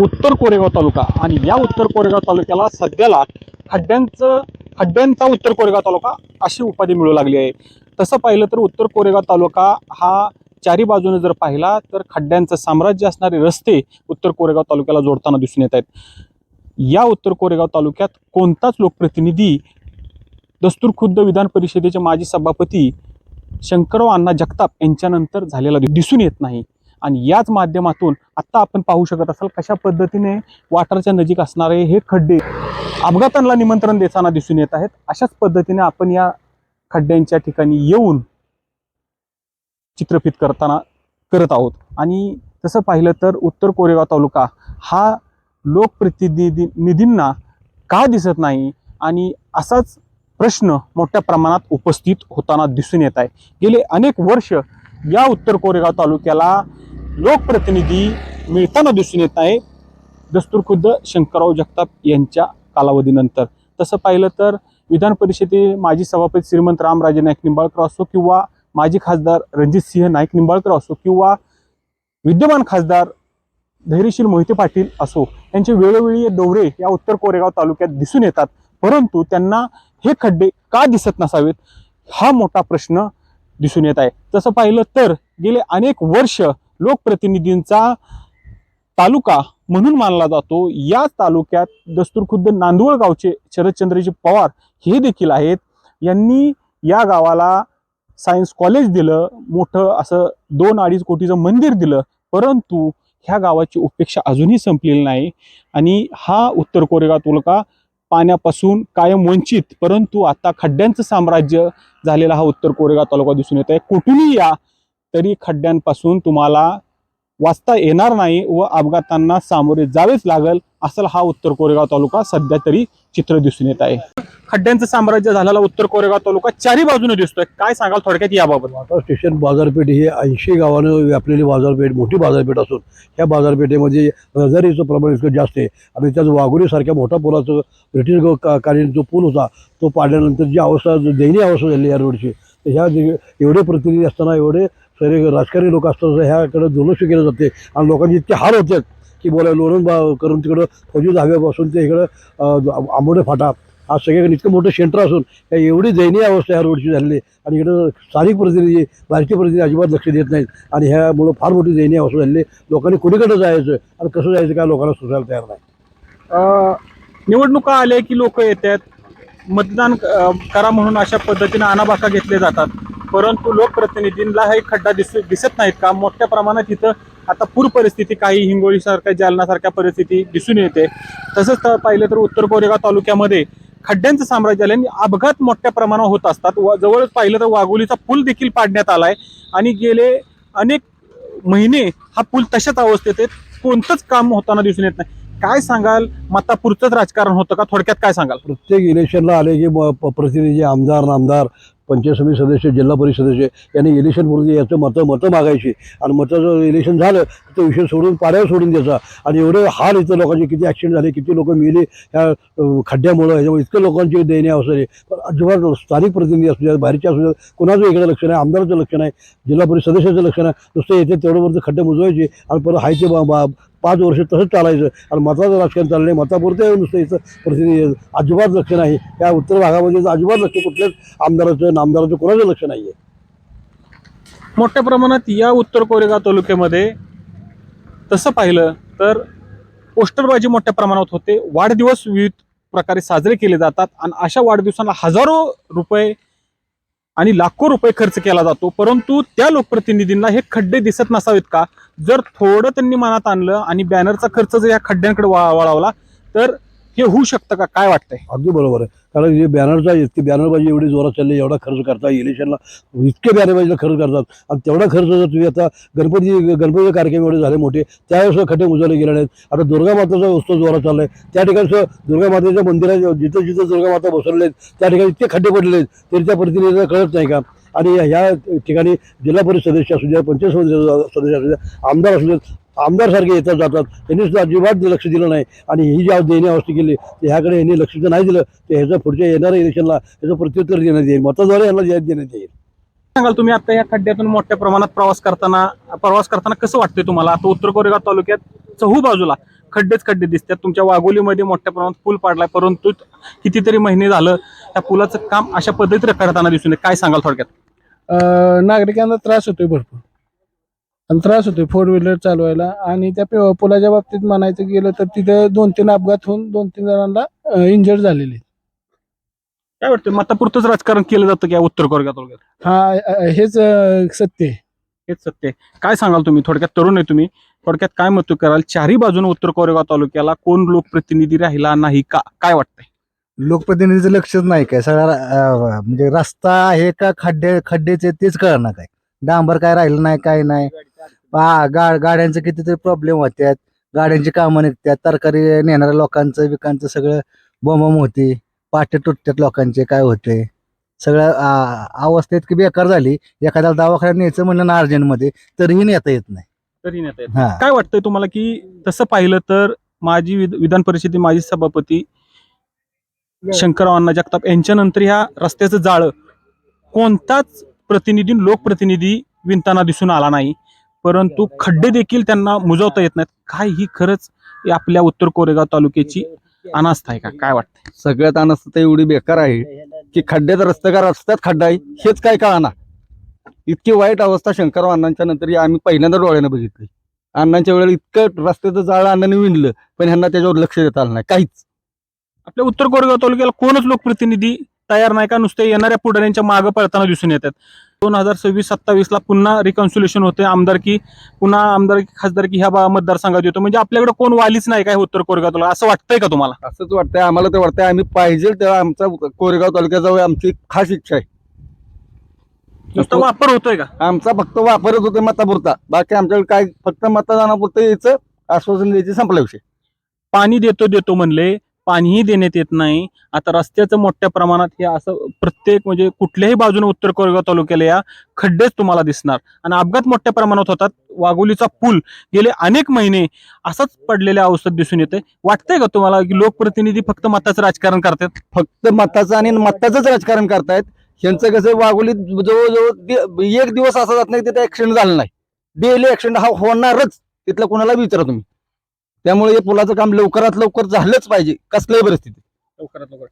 उत्तर कोरेगाव तालुका आणि या उत्तर कोरेगाव तालुक्याला सध्याला खड्ड्यांचं खड्ड्यांचा उत्तर कोरेगाव तालुका अशी उपाधी मिळू लागली आहे. तसं पाहिलं तर उत्तर कोरेगाव तालुका हा चारी बाजूने जर पाहिला तर खड्ड्यांचं साम्राज्य असणारे रस्ते उत्तर कोरेगाव तालुक्याला जोडताना दिसून येत आहेत. या उत्तर कोरेगाव तालुक्यात कोणताच लोकप्रतिनिधी दस्तूर खुद्द विधान परिषदेचे माजी सभापती शंकरराव अण्णा जगताप यांच्यानंतर झालेला दिसून येत नाही. आणि याच माध्यमातून आता आपण पाहू शकत असाल कशा पद्धतीने वाटारच्या नजीक असणारे हे खड्डे अपघातांना निमंत्रण देताना दिसून येत आहेत. अशाच पद्धतीने आपण या खड्ड्यांच्या ठिकाणी येऊन चित्रफित करताना करत आहोत. आणि तसं पाहिलं तर उत्तर कोरेगाव तालुका हा लोकप्रतिनिधी निधींना का दिसत नाही? आणि असाच प्रश्न मोठ्या प्रमाणात उपस्थित होताना दिसून येत आहे. गेले अनेक वर्ष या उत्तर कोरेगाव तालुक्याला लोकप्रतिनिधी मिळताना दिसून येत आहे. दस्तूर खुद्द शंकरराव जगताप यांच्या कालावधीनंतर. तसं पाहिलं तर विधान परिषदे माजी सभापती श्रीमंत रामराजे नाईक निंबाळकर असो किंवा माजी खासदार रणजित सिंह नाईक निंबाळकर असो किंवा विद्यमान खासदार धैर्यशील मोहिते पाटील असो यांचे वेळोवेळी दौरे या उत्तर कोरेगाव तालुक्यात दिसून येतात. परंतु त्यांना हे खड्डे का दिसत नसावेत? हा मोठा प्रश्न दिसून येत आहे. तसं पाहिलं तर गेले अनेक वर्ष लोकप्रतिनिधींचा तालुका म्हणून मानला जातो. या तालुक्यात दस्तूरखुद्द नांदवळ गावचे शरदचंद्रजी पवार हे देखील आहेत. यांनी या गावाला सायन्स कॉलेज दिलं मोठं असं दोन अडीच कोटीचं मंदिर दिलं. परंतु ह्या गावाची उपेक्षा अजूनही संपलेली नाही. आणि हा उत्तर कोरेगाव तालुका पाण्यापासून कायम वंचित परंतु आता खड्ड्यांचं साम्राज्य झालेला हा उत्तर कोरेगाव तालुका दिसून येत आहे कुठूनही या तरी खड्ड्यांपासून तुम्हाला वाचता येणार नाही व अपघातांना सामोरे जावेच लागल असं हा उत्तर कोरेगाव तालुका सध्या तरी चित्र दिसून येत आहे. खड्ड्यांचं साम्राज्य झालेला उत्तर कोरेगाव तालुका चारी बाजूने दिसतोय. काय सांगाल थोडक्यात याबाबत? वाटा स्टेशन बाजारपेठ ही ऐंशी गावानं व्यापलेली बाजारपेठ मोठी बाजारपेठ असून ह्या बाजारपेठेमध्ये रहदारीचं प्रमाण इतकं जास्त आहे. आणि त्याच वाघोलीसारख्या मोठ्या पुलाचं ब्रिटिश का- कालीन जो पूल होता तो पाडल्यानंतर जी अवस्था जो दयनीय अवस्था झाली या रोडची तर ह्या एवढे प्रतिनिधी असताना एवढे सगळे राजकारणी लोक असतात ह्याकडे दुर्लक्ष केलं जाते. आणि लोकांचे इतके हाल होतात की बोला लोरण बा करून तिकडं फौजी धाब्यापासून ते इकडं आंबोडे फाटा. हा सगळ्याकडे इतकं मोठं सेंटर असून या एवढी दयनीय अवस्था ह्या रोडची झालेली आहे. आणि इकडं स्थानिक प्रतिनिधी भारतीय प्रतिनिधी अजिबात लक्ष देत नाहीत. आणि ह्यामुळं फार मोठी दयनीय अवस्था झालेली लोकांनी कुणीकडे जायचं आणि कसं जायचं काय लोकांना सुचायला तयार नाही. निवडणुका आल्या की लोक येतात. मतदान करा म्हणून अशा पद्धतीने आणाबाका घेतले जातात. परंतु लोकप्रतिनिधींना हे खड्डा दिस दिसत नाहीत का? मोठ्या प्रमाणात इथं आता पूर परिस्थिती काही हिंगोळीसारख्या जालनासारख्या परिस्थिती दिसून येते. तसंच तर पाहिलं तर उत्तर कोरेगाव तालुक्यामध्ये खड्ड्यांचं साम्राज्य आलं आणि अपघात मोठ्या प्रमाणावर होत असतात. व जवळच पाहिलं तर वाघोलीचा पूल देखील पाडण्यात आला आहे आणि गेले अनेक महिने हा पूल तशाच अवस्थेत आहे. कोणतंच काम होताना दिसून येत नाही. काय सांगाल? मतापुरतंच राजकारण होतं का? थोडक्यात काय सांगाल? प्रत्येक इलेक्शनला आले की प्रतिनिधी आमदार नामदार पंचायत समिती सदस्य जिल्हा परिषद यांनी इलेक्शनपूर्वी याचं मतं मतं मागायची. आणि मताचं इलेक्शन झालं तो विषय सोडून पाड्यावर सोडून द्यायचा. आणि एवढे हाल इथं लोकांचे किती ॲक्सिडेंट झाले किती लोक मेले ह्या खड्ड्यामुळं ह्याच्यामुळे इतकं लोकांची देणे अवस्था पण अजिबात स्थानिक प्रतिनिधी असू द्या बाहेरच्या असू द्या कोणाचं इकडे लक्ष नाही आमदाराचं लक्ष नाही जिल्हा परिषद सदस्याचं लक्ष नाही नुसतं येते तेवढं खड्डे मुजवायचे आणि परत हायचे बा- बा- पाच वर्ष तसंच चालायचं. आणि मताचं राजकारण चाललं नाही मतापुरते नुसतं इथं प्रतिनिधी. अजिबात लक्ष नाही. या उत्तर भागामध्ये अजिबात लक्ष कुठल्याच आमदाराचं नामदाराचं कोणाचं लक्ष नाही आहे मोठ्या प्रमाणात या उत्तर कोरेगाव तालुक्यामध्ये तसं पाहिलं तर पोस्टरबाजी मोठ्या प्रमाणात होते. वाढदिवस विविध प्रकारे साजरे केले जातात आणि अशा वाढदिवसांना हजारो रुपये आणि लाखो रुपये खर्च केला जातो. परंतु त्या लोकप्रतिनिधींना हे खड्डे दिसत नसावेत का? जर थोडं त्यांनी मनात आणलं आणि बॅनरचा खर्च जर या खड्ड्यांकडे वा- तर हे होऊ शकतं का? काय वाटतंय? अगदी बरोबर आहे. कारण हे बॅनरचा इतकी बॅनरबाजी एवढी जोरात चालली एवढा खर्च करता इलेक्शनला इतके बॅनरबाजीला खर्च करतात. आणि तेवढा खर्च जर तुम्ही आता गणपती गणपतीचे कार्यक्रम एवढे झाले मोठे त्यावेळेस खड्डे उजवले गेले नाहीत. आता दुर्गा माताचा उत्सव जोरात चाललाय. त्या ठिकाणी दुर्गा मातेच्या मंदिरात जिथं जिथं दुर्गा माता बसवलेले आहेत त्या ठिकाणी इतके खड्डे पडले आहेत. तरी त्या पद्धतीने कळत नाही का? आणि ह्या ठिकाणी जिल्हा परिषद सदस्य असू द्या पंचायत समिती सदस्य असू द्या आमदार असू द्या आमदार सारखे येतात जातात. त्यांनी सुद्धा अजिबात लक्ष दिलं नाही. आणि ही जी आज देणी अवस्था केली तर ह्याकडे यांनी लक्ष जर नाही दिलं. तर ह्याचं पुढच्या येणाऱ्या इलेक्शनला ह्याचं प्रत्युत्तर देण्यात येईल. मताद्वारे यांना जे- देण्यात येईल. सांगाल तुम्ही आता या खड्ड्यातून मोठ्या प्रमाणात प्रवास करताना प्रवास करताना कसं वाटतंय तुम्हाला? आता उत्तर कोरेगाव तालुक्यात चहू बाजूला खड्डेच खड्डे दिसतात. तुमच्या वाघोलीमध्ये मोठ्या प्रमाणात पूल पाडलाय. परंतु कितीतरी महिने झालं त्या पुलाचं काम अशा पद्धतीने करताना दिसून येत. काय सांगाल थोडक्यात? अं, नागरिकांना त्रास होतोय भरपूर. आणि त्रास होतोय फोर व्हीलर चालवायला. आणि त्या पे- पुलाच्या बाबतीत म्हणायचं गेलं तर तिथे दोन तीन अपघात होऊन दोन तीन जणांना इंजर्ड झालेले. आहेत. काय वाटतं मतापुरतंच राजकारण केलं जातं की उत्तर कोरेगाव तालुक्यात हा अं, हेच अं, सत्य आहे. हेच सत्य आहे. काय सांगाल तुम्ही? थोडक्यात तरुण आहे तुम्ही. थोडक्यात काय मत कराल? चारही बाजूने उत्तर कोरेगाव तालुक्याला कोण लोकप्रतिनिधी राहिला नाही का? काय वाटतंय? लोकप्रतिनिधीचं लक्षच नाही काय. सगळा अं, म्हणजे रस्ता आहे का खड्डे खड्डेचे तेच कळणार काय. डांबर काय राहिलं नाही काय नाही. पहा, गा गाड्यांचे कितीतरी प्रॉब्लेम होत्यात. गाड्यांची कामं निघतात तरकारी नेणाऱ्या लोकांचं विकांचं सगळं बोंबाम होते. पाटे तुटतात लोकांचे काय होते. सगळं आ, अवस्था इतकी बेकार झाली. एखाद्याला दवाखान्यात न्यायचं म्हणलं ना अर्जंटमध्ये तरीही नेता येत नाही. तरी नेता येत हा. काय वाटतंय तुम्हाला की तसं पाहिलं तर माजी विध- विधान परिषदेचे माजी सभापती शंकरराव अण्णा जगताप यांच्यानंतर ह्या रस्त्याचं जाळं कोणताच प्रतिनिधी लोकप्रतिनिधी विणताना दिसून आला नाही. परंतु खड्डे देखील त्यांना मुजवता येत नाहीत. काय ही खरंच आपल्या उत्तर कोरेगाव तालुक्याची अनास्था आहे का? काय वाटतंय? सगळ्यात अनावस्था एवढी बेकार आहे की खड्ड्याचा रस्ता का रस्त्यात खड्डा आहे हेच काय कळना. इतकी वाईट अवस्था शंकर अण्णांच्या नंतर आम्ही पहिल्यांदा डोळ्यानं बघितली. अण्णांच्या वेळेला इतकं रस्त्याचं जाळं अण्णांनी विणलं पण ह्यांना त्याच्यावर लक्ष देता आलं नाही काहीच. आपल्या उत्तर कोरेगाव तालुक्याला कोणच लोकप्रतिनिधी तयार नाही का? नुसते येणाऱ्या पुढाऱ्यांच्या मागं पळताना दिसून येतात. दोन हजार सव्वीस सत्तावीस ला पुन्हा रिकन्सुलेशन होते. आमदारकी पुन्हा आमदारकी खासदारकी ह्या मतदारसंघात येतो. म्हणजे आपल्याकडे कोण वालीच नाही काय उत्तर कोरेगाव तालुका असं वाटतंय का तुम्हाला? असंच वाटतंय. आम्हाला तर वाटतंय आम्ही पाहिजे तेव्हा आमचा कोरेगाव तालुक्याजवळ आमची खास इच्छा आहे. नुसता वापर होतोय का? आमचा फक्त वापरच होते मतापुरता. बाकी आमच्याकडे काय फक्त मतदानापुरतं यायचं आश्वासन द्यायचं संपला विषय. पाणी देतो देतो म्हणले. पाणीही देण्यात येत नाही. आता रस्त्याचं मोठ्या प्रमाणात हे असं प्रत्येक म्हणजे कुठल्याही बाजूने उत्तर कोरेगाव तालुक्याला या खड्डेच तुम्हाला दिसणार. आणि अपघात मोठ्या प्रमाणात होतात. वाघोलीचा पूल गेले अनेक महिने असाच पडलेल्या अवस्थेत दिसून येते. वाटतंय का तुम्हाला की लोकप्रतिनिधी फक्त मताचं राजकारण करतात? फक्त मताचं आणि मताचंच राजकारण करतायत. यांचं कसं वाघोलीत जवळजवळ एक दिवस असा जात नाही तिथे ऍक्सिडेंट झालं नाही. डेली ऍक्सिडेंट हा होणारच. तिथलं कोणाला विचारा तुम्ही. त्यामुळे हे पुलाचं काम लवकरात लवकर झालंच पाहिजे. कसल्याही परिस्थितीत. लवकरात लवकर.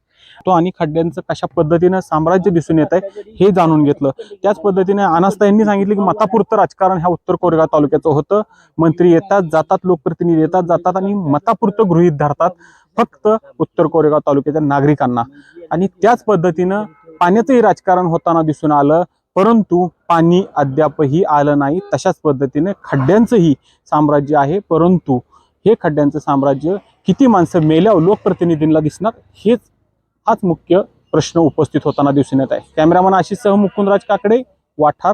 तो आणि खड्ड्यांचं कशा पद्धतीनं साम्राज्य दिसून येत आहे हे जाणून घेतलं. त्याच पद्धतीने अनास्था यांनी सांगितलं की मतापुरतं राजकारण ह्या उत्तर कोरेगाव तालुक्याचं होतं. मंत्री येतात जातात लोकप्रतिनिधी येतात जातात आणि मतापुरतं गृहीत धरतात फक्त उत्तर कोरेगाव तालुक्याच्या नागरिकांना. आणि त्याच पद्धतीनं पाण्याचंही राजकारण होताना दिसून आलं परंतु पाणी अद्यापही आलं नाही. तशाच पद्धतीने खड्ड्यांचंही साम्राज्य आहे परंतु हे खड्ड्यांचं साम्राज्य किती माणसं मेल्यावर लोकप्रतिनिधींना दिसणार हेच हाच मुख्य प्रश्न उपस्थित होताना दिसून येत आहे. कॅमेरामन आशिष सह मुकुंदराज काकडे वाठार.